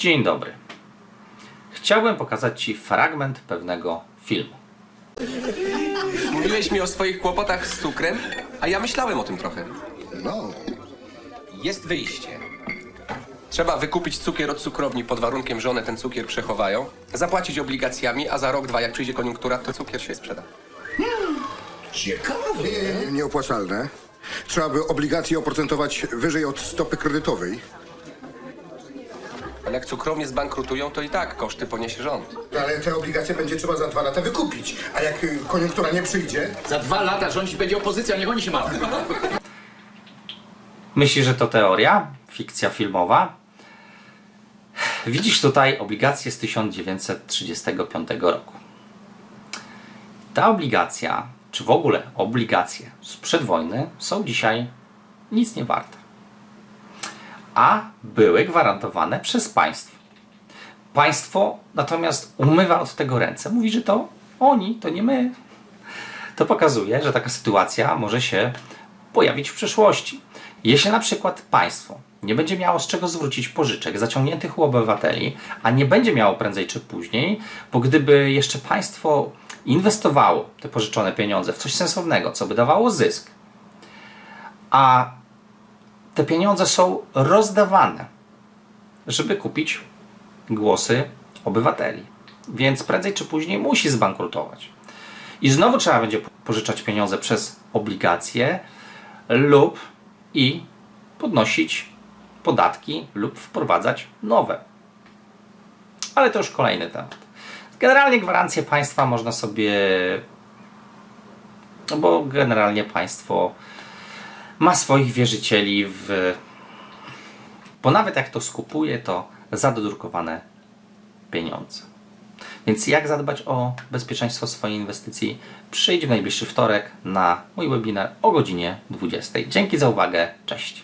Dzień dobry. Chciałbym pokazać Ci fragment pewnego filmu. Mówiłeś mi o swoich kłopotach z cukrem, a ja myślałem o tym trochę. No, Jest wyjście. Trzeba wykupić cukier od cukrowni pod warunkiem, że one ten cukier przechowają, zapłacić obligacjami, a za rok, dwa, jak przyjdzie koniunktura, to cukier się sprzeda. ciekawe. Nie, nieopłacalne. Trzeba by obligacje oprocentować wyżej od stopy kredytowej. Ale jak cukrownie zbankrutują, to i tak koszty poniesie rząd. Ale te obligacje będzie trzeba za dwa lata wykupić. A jak y, koniunktura nie przyjdzie, Za dwa lata rządzić będzie opozycja, niech oni się martwią. Myślisz, że to teoria? Fikcja filmowa? Widzisz tutaj obligacje z 1935 roku. Ta obligacja, czy w ogóle obligacje sprzed wojny są dzisiaj nic nie warte. A były gwarantowane przez państwo. Państwo natomiast umywa od tego ręce. Mówi, że to oni, to nie my. To pokazuje, że taka sytuacja może się pojawić w przyszłości. Jeśli na przykład państwo nie będzie miało z czego zwrócić pożyczek zaciągniętych u obywateli, a nie będzie miało prędzej czy później, bo gdyby jeszcze państwo inwestowało te pożyczone pieniądze w coś sensownego, co by dawało zysk, a te pieniądze są rozdawane, żeby kupić głosy obywateli. Więc prędzej czy później musi zbankrutować. I znowu trzeba będzie pożyczać pieniądze przez obligacje lub i podnosić podatki lub wprowadzać nowe. Ale to już kolejny temat. Generalnie gwarancje państwa można sobie. No bo generalnie państwo ma swoich wierzycieli w. Bo nawet jak to skupuje, to za dodrukowane pieniądze. Więc jak zadbać o bezpieczeństwo swojej inwestycji? Przyjdź w najbliższy wtorek na mój webinar o godzinie 20. Dzięki za uwagę. Cześć.